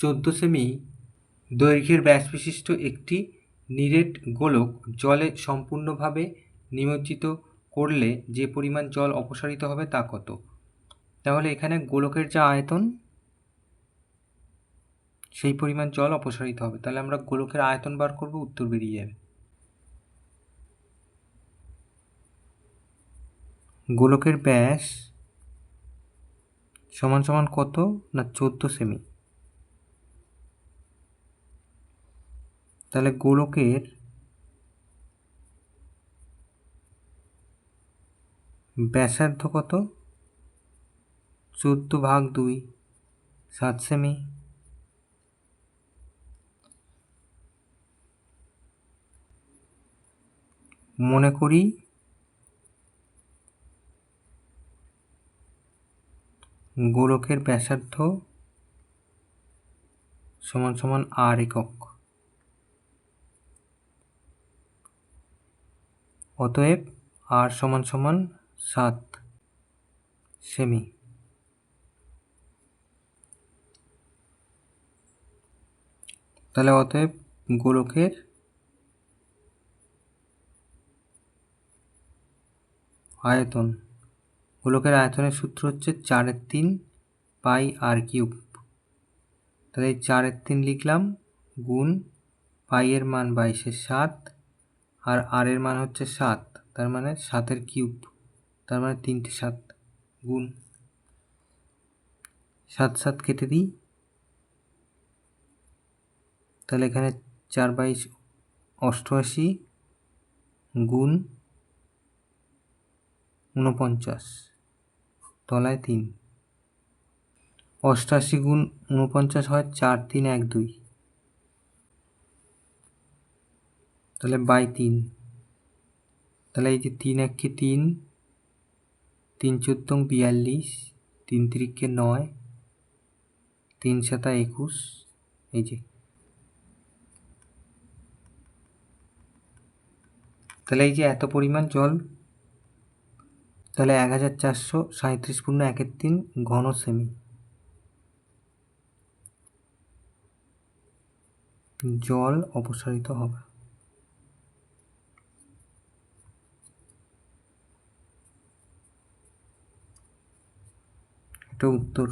চোদ্দ সেমি দৈর্ঘ্যের ব্যাস বিশিষ্ট একটি নিরেট গোলক জলে সম্পূর্ণভাবে নিমজ্জিত করলে যে পরিমাণ জল অপসারিত হবে তা কত? তাহলে এখানে গোলকের যা আয়তন, সেই পরিমাণ জল অপসারিত হবে। তাহলে আমরা গোলকের আয়তন বার করব উত্তর বেরিয়ে যাবে গোলকের ব্যাস সমান সমান কত না চোদ্দ সেমি? তাহলে গোলকের ব্যাসার্ধ কত? চোদ্দ ভাগ দুই, সাত সেমি। মনে করি গোলকের ব্যাসার্ধ সমান সমান আর একক। অতএব আর সমান সমান সাত সেমি। তাহলে অতএব গোলকের আয়তন, গোলকের আয়তনের সূত্র হচ্ছে চারের তিন পাই আর কিউব। তাহলে চারের তিন লিখলাম গুণ পাইয়ের মান বাইশের সাত আর আর এর মান হচ্ছে সাত, তার মানে সাতের কিউব, তার মানে তিনটে সাত গুণ সাত সাত কেটে দিই। তাহলে এখানে চার বাইশ অষ্টআশি গুণ ঊনপঞ্চাশ, তলায় তিন। অষ্টাশি গুণ ঊনপঞ্চাশ হয় চার তিন এক দুই। তাহলে বাই তিন। তাহলে এই যে তিন এককে তিন তিন চোদ্দং বিয়াল্লিশ, তিন তিরিককে নয়, তিন সাতা একুশ, এই যে। তাহলে এই যে এত পরিমাণ জল, তাহলে এক হাজার চারশো সাঁত্রিশ পূর্ণ একের তিন ঘন সেমি। জল অপসারিত হবে। এটা উত্তর।